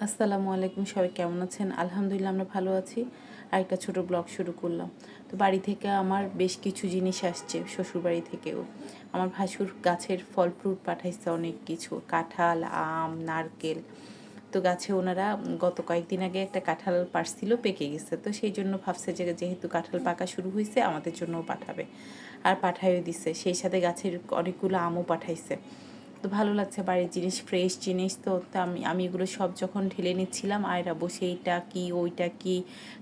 আসসালামু আলাইকুম, সবাই কেমন আছেন? আলহামদুলিল্লাহ, আমরা ভালো আছি। আর একটা ছোটো ব্লগ শুরু করলাম। তো বাড়ি থেকে আমার বেশ কিছু জিনিস আসছে শ্বশুর বাড়ি থেকেও। আমার ভাসুর গাছের ফল ফ্রুট পাঠাইছে অনেক কিছু। কাঁঠাল, আম, নারকেল। তো গাছে ওনারা গত কয়েকদিন আগে একটা কাঁঠাল পারছিল, পেকে গেছে। তো সেই জন্য ভাবছে যে যেহেতু কাঁঠাল পাকা শুরু হয়েছে আমাদের জন্যও পাঠাবে। আর পাঠাইও দিছে। সেই সাথে গাছের অনেকগুলো আমও পাঠাইছে। তো ভালো লাগছে বাড়ির জিনিস ফ্রেশ জিনিস। তো আমি আমি এগুলো সব যখন ঢেলে নিচ্ছিলাম, আয়রা বসে এইটা কি, ওইটা কি,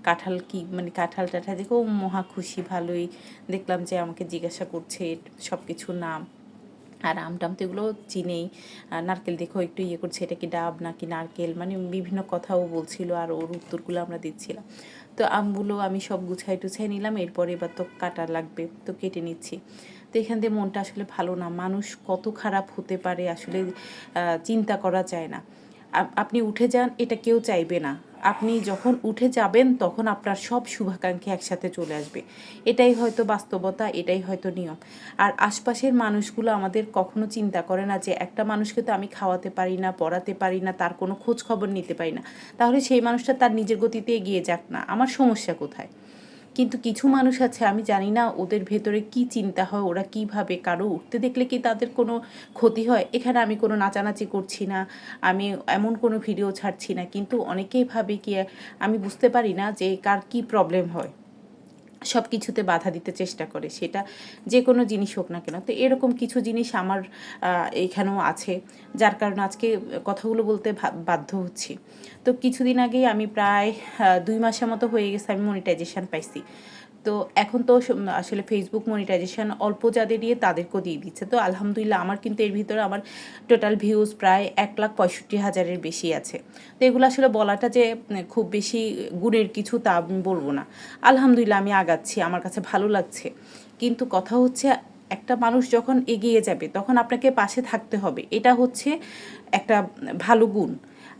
কাঁঠাল কি মানে কাঁঠাল টাঠা দেখে মহা খুশি, ভালোই। দেখলাম যে আমাকে জিজ্ঞাসা করছে সব কিছু নাম। আর আম টাম তো এগুলো চিনেই। নারকেল দেখো একটু ইয়ে করছে, এটা কি ডাব নাকি নারকেল? মানে বিভিন্ন কথাও বলছিল আর ওর উত্তরগুলো আমরা দিচ্ছিলাম। তো আমগুলো আমি সব গুছাই টুছাই নিলাম, এরপরে এবার তো কাটা লাগবে, তো কেটে নিচ্ছি। তো এখান দিয়ে মনটা আসলে ভালো না। মানুষ কত খারাপ হতে পারে আসলে চিন্তা করা যায় না। আপনি উঠে যান, এটা কেউ চাইবে না। আপনি যখন উঠে যাবেন, তখন আপনার সব শুভাকাঙ্ক্ষী একসাথে চলে আসবে। এটাই হয়তো বাস্তবতা, এটাই হয়তো নিয়ম। আর আশপাশের মানুষগুলো আমাদের কখনো চিন্তা করে না যে, একটা মানুষকে তো আমি খাওয়াতে পারি না, পড়াতে পারি না, তার কোনো খোঁজ খবর নিতে পারি না। তাহলে সেই মানুষটা তার নিজের গতিতে এগিয়ে যাক না। আমার সমস্যা কোথায়? কিন্তু কিছু মানুষ আছে, আমি জানি না ওদের ভেতরে কি চিন্তা হয়, ওরা কীভাবে কারও উঠতে দেখলে কি তাদের কোনো ক্ষতি হয়? এখানে আমি কোনো নাচানাচি করছি না, আমি এমন কোনো ভিডিও ছাড়ছি না। কিন্তু অনেকেই ভাবে কি, আমি বুঝতে পারি না যে কার কি প্রবলেম হয়। সব কিছুতে বাধা দিতে চেষ্টা করে, সেটা যে কোনো জিনিস হোক না কেন। তো এরকম কিছু জিনিস আমার এখানেও আছে, যার কারণে আজকে কথাগুলো বলতে বাধ্য হচ্ছি। তো কিছুদিন আগেই আমি প্রায় দুই মাসের মতো হয়ে গেছে আমি মনিটাইজেশান পাইছি। তো এখন তো আসলে ফেসবুক মনিটাইজেশন অল্প যাদের দিয়ে তাদেরকেও দিয়ে দিচ্ছে। তো আলহামদুলিল্লাহ আমার কিন্তু এর ভিতরে আমার টোটাল ভিউজ প্রায় এক লাখ পঁয়ষট্টি হাজারের বেশি আছে। তো এগুলো আসলে বলাটা যে খুব বেশি গুণের কিছু তা আমি বলব না। আলহামদুলিল্লাহ আমি আগাচ্ছি, আমার কাছে ভালো লাগছে। কিন্তু কথা হচ্ছে, একটা মানুষ যখন এগিয়ে যাবে, তখন আপনাকে পাশে থাকতে হবে। এটা হচ্ছে একটা ভালো গুণ।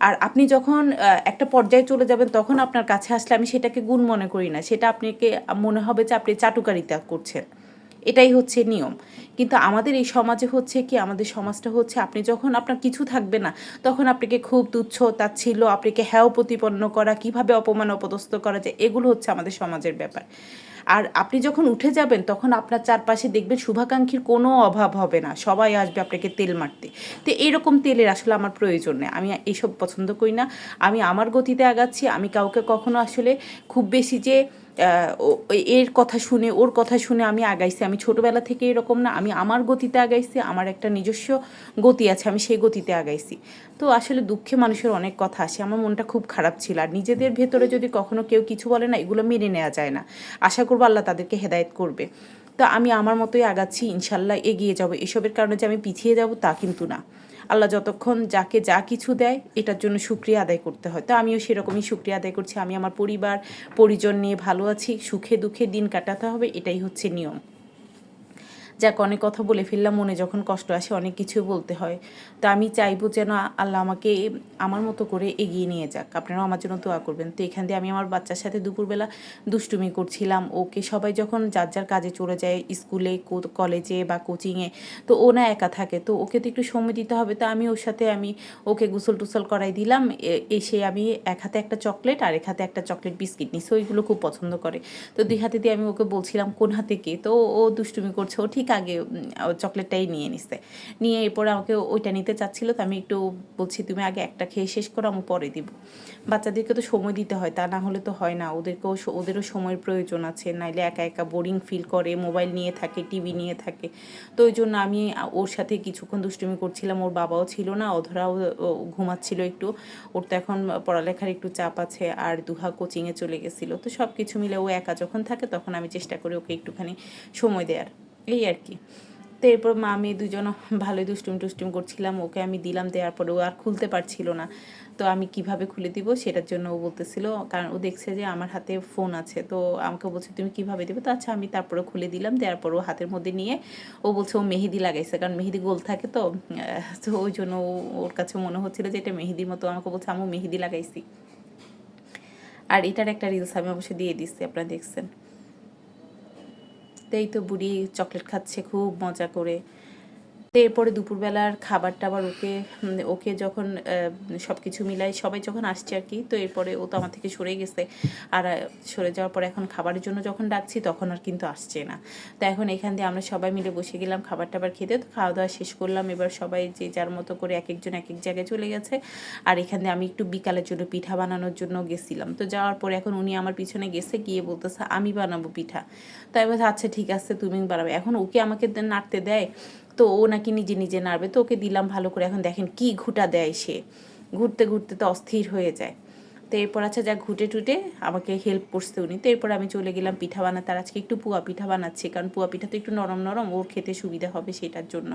আর আপনি যখন একটা পর্যায়ে চলে যাবেন, তখন আপনার কাছে আসলে আমি সেটাকে গুণ মনে করি না। সেটা আপনাকে, মনে হবে যে আপনি চাটুকারিতা করছেন। এটাই হচ্ছে নিয়ম। কিন্তু আমাদের এই সমাজে হচ্ছে কি, আমাদের সমাজটা হচ্ছে আপনি যখন, আপনার কিছু থাকবে না, তখন আপনাকে খুব তুচ্ছ, তাচ্ছিল্য, আপনাকে হ্যাও প্রতিপন্ন করা, কীভাবে অপমান অপদস্থ করা যায়, এগুলো হচ্ছে আমাদের সমাজের ব্যাপার। আর আপনি যখন উঠে যাবেন, তখন আপনার চারপাশে দেখবেন শুভাকাঙ্ক্ষীর কোনো অভাব হবে না। সবাই আসবে আপনাকে তেল মারতে। তো এরকম তেলের আসলে আমার প্রয়োজন নেই। আমি এইসব পছন্দ করি না। আমি আমার গতিতে আগাচ্ছি। আমি কাউকে কখনো আসলে খুব বেশি যে এর কথা শুনে, ওর কথা শুনে আমি আগাইছি। আমি ছোটোবেলা থেকে এরকম না, আমি আমার গতিতে আগাইছি, আমার একটা নিজস্ব গতি আছে, আমি সেই গতিতে আগাইছি। তো আসলে দুঃখে মানুষের অনেক কথা আসে, আমার মনটা খুব খারাপ ছিল। আর নিজেদের ভেতরে যদি কখনো কেউ কিছু বলে না, এগুলো মেনে নেওয়া যায় না। আশা করব আল্লাহ তাদেরকে হেদায়ত করবে। তো আমি আমার মতোই আগাচ্ছি, ইনশাল্লাহ এগিয়ে যাব। এসবের কারণে যে আমি পিছিয়ে যাব তা কিন্তু না। আল্লাহ যতক্ষণ যাকে যা কিছু দেয়, এটার জন্য সুক্রিয়া আদায় করতে হয়। তো আমিও সেরকমই সুক্রিয়া আদায় করছি। আমি আমার পরিবার, পরিজন নিয়ে ভালো আছি। সুখে দুঃখে দিন কাটাতে হবে। এটাই হচ্ছে নিয়ম। যাক, অনেক কথা বলে ফেললাম, মনে যখন কষ্ট আসে অনেক কিছু বলতে হয়। তো আমি চাইব যেন আল্লাহ আমাকে আমার মতো করে এগিয়ে নিয়ে যাক। আপনারাও আমার জন্য দোয়া করবেন। তো এখান দিয়ে আমি আমার বাচ্চার সাথে দুপুরবেলা দুষ্টুমি করছিলাম। ওকে সবাই যখন যার যার কাজে চলে যায়, স্কুলে কলেজে বা কোচিংয়ে, তো ও না একা থাকে। তো ওকে তো একটু সময় দিতে হবে। তো আমি ওর সাথে আমি ওকে গুসল টুসল করাই দিলাম। এসে আমি এক হাতে একটা চকলেট আর এক হাতে একটা চকলেট বিস্কিট নিছি। ওইগুলো খুব পছন্দ করে। তো দুই হাতে দিয়ে আমি ওকে বলছিলাম, কোন হাতে কে? তো ও দুষ্টুমি করছে। ও ঠিক আগে চকলেটটাই নিয়ে নিছে। নিয়ে এরপর আমাকে ওইটা নিতে চাচ্ছিলো, তো আমি একটু বলছি, তুমি আগে একটা খেয়ে শেষ করো, আমি পরে দিব। বাচ্চাদেরকে তো সময় দিতে হয়, তা না হলে তো হয় না। ওদেরকেও ওদেরও সময়ের প্রয়োজন আছে, নাইলে একা একা বোরিং ফিল করে মোবাইল নিয়ে থাকে টিভি নিয়ে থাকে। তো ওই জন্য আমি ওর সাথে কিছুক্ষণ দুষ্টুমি করছিলাম, ওর বাবাও ছিল না, অধরাও ঘুমাচ্ছিল একটু। ওর তো এখন পড়ালেখার একটু চাপ আছে, আর দুহা কোচিংয়ে চলে গেছিল। তো সব কিছু মিলে ও একা যখন থাকে, তখন আমি চেষ্টা করি ওকে একটুখানি সময় দেওয়ার এই আর কি। তো এরপর মা, আমি দুজন ভালোই দুষ্টুম টুস্টুম করছিলাম, ওকে আমি দিলাম, দেওয়ার পরে ও আর খুলতে পারছিল না। তো আমি কীভাবে খুলে দিব সেটার জন্য ও বলতেছিল, কারণ ও দেখছে যে আমার হাতে ফোন আছে, তো আমাকে বলছে, তুমি কীভাবে দেবে? তো আচ্ছা আমি তারপরে খুলে দিলাম, দেওয়ার পর ও হাতের মধ্যে নিয়ে ও বলছে, ও মেহেদি লাগাইছে। কারণ মেহেদি গোল থাকে তো তো ওই জন্য ওর কাছে মনে হচ্ছিল যে এটা মেহেদির মতো। আমাকে বলছে আমি মেহেদি লাগাইছি। আর এটার একটা রিলস আমি অবশ্যই দিয়ে দিচ্ছি, আপনারা দেখছেন। এই তো বুড়ি চকলেট খাচ্ছে খুব মজা করে। তো এরপরে দুপুরবেলার খাবার টাবার ওকে ওকে যখন সব কিছু মিলাই সবাই যখন আসছে আর কি, তো এরপরে ও তো আমার থেকে সরে গেছে। আর সরে যাওয়ার পরে এখন খাবারের জন্য যখন ডাকছি তখন আর কিন্তু আসছে না। তো এখন এখান দিয়ে আমরা সবাই মিলে বসে গেলাম খাবার টাবার খেতে। তো খাওয়া দাওয়া শেষ করলাম। এবার সবাই যে যার মতো করে এক একজন এক এক জায়গায় চলে গেছে। আর এখান দিয়ে আমি একটু বিকালের জন্য পিঠা বানানোর জন্য গেছিলাম। তো যাওয়ার পরে এখন উনি আমার পিছনে গেছে, গিয়ে বলতেছে, আমি বানাবো পিঠা। তাই বলছে আচ্ছা ঠিক আছে তুমি বানাবে। এখন ওকে আমাকে নাড়তে দেয়। তো ও নাকি নিজে নিজে নাড়বে। তো ওকে দিলাম ভালো করে। এখন দেখেন কি ঘুটা দেয় সে। ঘুরতে ঘুরতে তো অস্থির হয়ে যায়। তো এরপর আচ্ছা যা ঘুটে টুটে আমাকে হেল্প করছে উনি। তো এরপর আমি চলে গেলাম পিঠা বানাতে। আর আজকে একটু পুয়া পিঠা বানাচ্ছি। কারণ পুয়া পিঠা তো একটু নরম নরম, ওর খেতে সুবিধা হবে সেটার জন্য।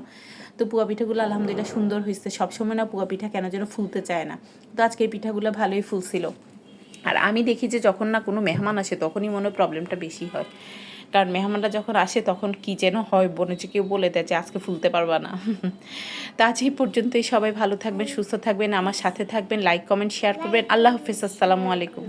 তো পুয়া পিঠাগুলো আলহামদুলিল্লাহ সুন্দর হয়েছে। সবসময় না পুয়া পিঠা কেন যেন ফুলতে চায় না। তো আজকে এই পিঠাগুলো ভালোই ফুলছিল। আর আমি দেখি যে যখন না কোনো মেহমান আসে, তখনই মনে হয় প্রবলেমটা বেশি হয়। কারণ মেহমানরা যখন আসে তখন কি যেন হয় বনেছে কেউ বলে দেয় যে আজকে ফুলতে পারবা না। তা আজ এই পর্যন্তই, সবাই ভালো থাকবেন, সুস্থ থাকবেন, আমার সাথে থাকবেন লাইক কমেন্ট শেয়ার করবেন। আল্লাহ হাফিজ, আসসালামু আলাইকুম।